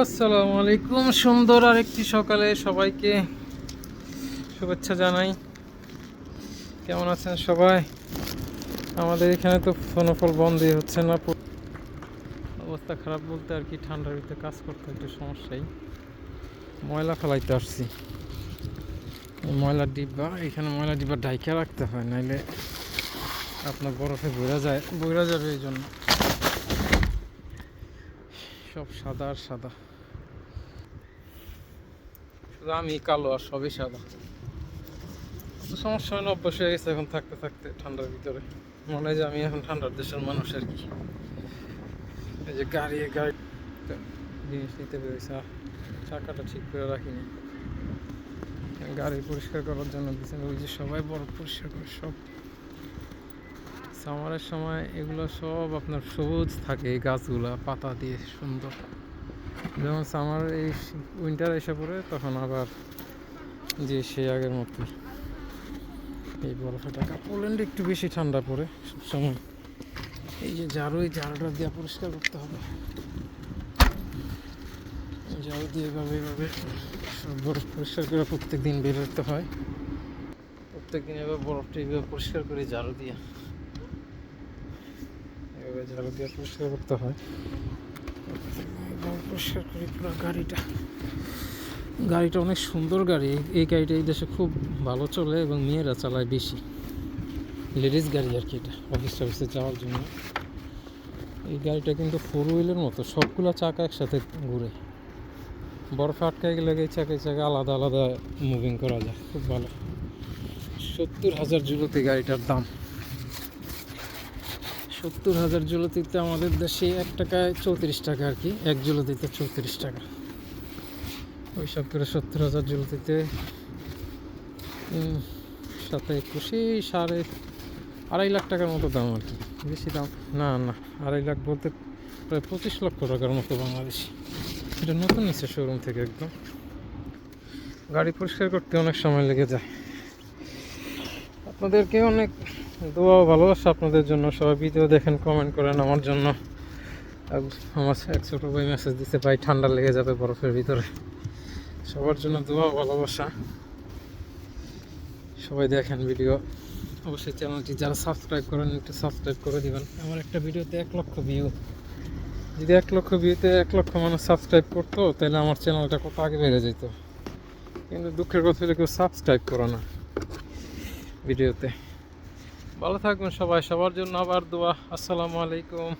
আসসালামু আলাইকুম সুন্দর আরেকটি সকালে সবাইকে শুভেচ্ছা জানাই। কেমন আছেন সবাই? আমাদের এখানে তো ফোনফল বন্ধই হচ্ছে না। অবস্থা খারাপ বলতে আর কি, ঠান্ডার ভিতরে কাজ করতে একটু সমস্যাই। ময়লা ফেলাইতে আসছি। ময়লার ডিব্বা, এখানে ময়লা ডিব্বা ডাইকা রাখতে হয়, নাইলে আপনার বরফে বইরা যায় বইরা যাবে এই জন্য। সব সাদা আর সাদা। শুধু আমি কালো আর সবই সাদা। সমস্যা হয় না অভ্যাস হয়ে গেছে এখন থাকতে থাকতে ঠান্ডার ভিতরে। মনে হয় যে আমি এখন ঠান্ডার দেশের মানুষ আর কি। এই যে গাড়ি গাড়ি জিনিস নিতে পেরেছে চাকাটা ঠিক করে রাখিনি। গাড়ি পরিষ্কার করার জন্য দিয়েছেন ওই যে সবাই বরফ পরিষ্কার করে, সব সামারের সময় এগুলো সব আপনার সবুজ থাকে, এই গাছগুলা, পাতা দিয়ে সুন্দর। যেমন সামার এই উইন্টার এসে পড়ে, তখন আবার যে সেই আগের মতো এই বরফে টাকা পোল্যান্ডে একটু বেশি ঠান্ডা পড়ে সবসময়। এই যে ঝাড়ু, এই ঝাড়ুটা দিয়ে পরিষ্কার করতে হবে। ঝাড়ু দিয়ে এভাবে এভাবে সব বরফ পরিষ্কার করে প্রত্যেক দিন বেরোতে হয়। প্রত্যেক দিন এবার বরফটা এইভাবে পরিষ্কার করে ঝাড়ু দিয়ে। দিয়ে পরিষ্কার করতে হয়। পরিষ্কার করি পুরো গাড়িটা। গাড়িটা অনেক সুন্দর গাড়ি। এই- এই গাড়িটা এই দেশে খুব ভালো চলে এবং মেয়েরা চালায় বেশি। লেডিস গাড়ি আর কি এটা অফিস টফিসে যাওয়ার জন্য। এই গাড়িটা কিন্তু ফোর হুইলের মতো, সবগুলো চাকা একসাথে ঘুরে। বরফে আটকায় গেলে এই চাকা চাকা আলাদা আলাদা মুভিং করা যায়, খুব ভালো। সত্তর হাজার জুলোতে গাড়িটার দাম। সত্তর হাজার জুলতিতে আমাদের দেশে এক টাকায় চৌত্রিশ টাকা আর কি, এক জুলতিতে চৌত্রিশ টাকা। ওই সব করে সত্তর হাজার জুলতিতে সাথে একুশে সাড়ে আড়াই লাখ টাকার মতো দাম আর কি। বেশি দাম? না না, আড়াই লাখ বলতে প্রায় পঁচিশ লক্ষ টাকার মতো বাংলাদেশি। এটা নতুন নিচ্ছে শোরুম থেকে একদম। গাড়ি পরিষ্কার করতে অনেক সময় লেগে যায়। আপনাদেরকে অনেক দোয়া ও ভালোবাসা আপনাদের জন্য। সবাই ভিডিও দেখেন কমেন্ট করেন আমার জন্য। আমার এক ছোটো ভাই মেসেজ দিতে পাই ঠান্ডা লেগে যাবে বরফের ভিতরে। সবার জন্য দোয়া ভালোবাসা। সবাই দেখেন ভিডিও। অবশ্যই চ্যানেলটি যারা সাবস্ক্রাইব করেন, একটু সাবস্ক্রাইব করে দিবেন। আমার একটা ভিডিওতে এক লক্ষ ভিউ যদি এক লক্ষ ভিউতে এক লক্ষ মানুষ সাবস্ক্রাইব করতো, তাহলে আমার চ্যানেলটা কত আগে বেড়ে যেত। কিন্তু দুঃখের কথা হলো কেউ সাবস্ক্রাইব করো না ভিডিওতে। ভালো থাকবেন সবাই সবার জন্য আবার দোয়া। আসসালামু আলাইকুম।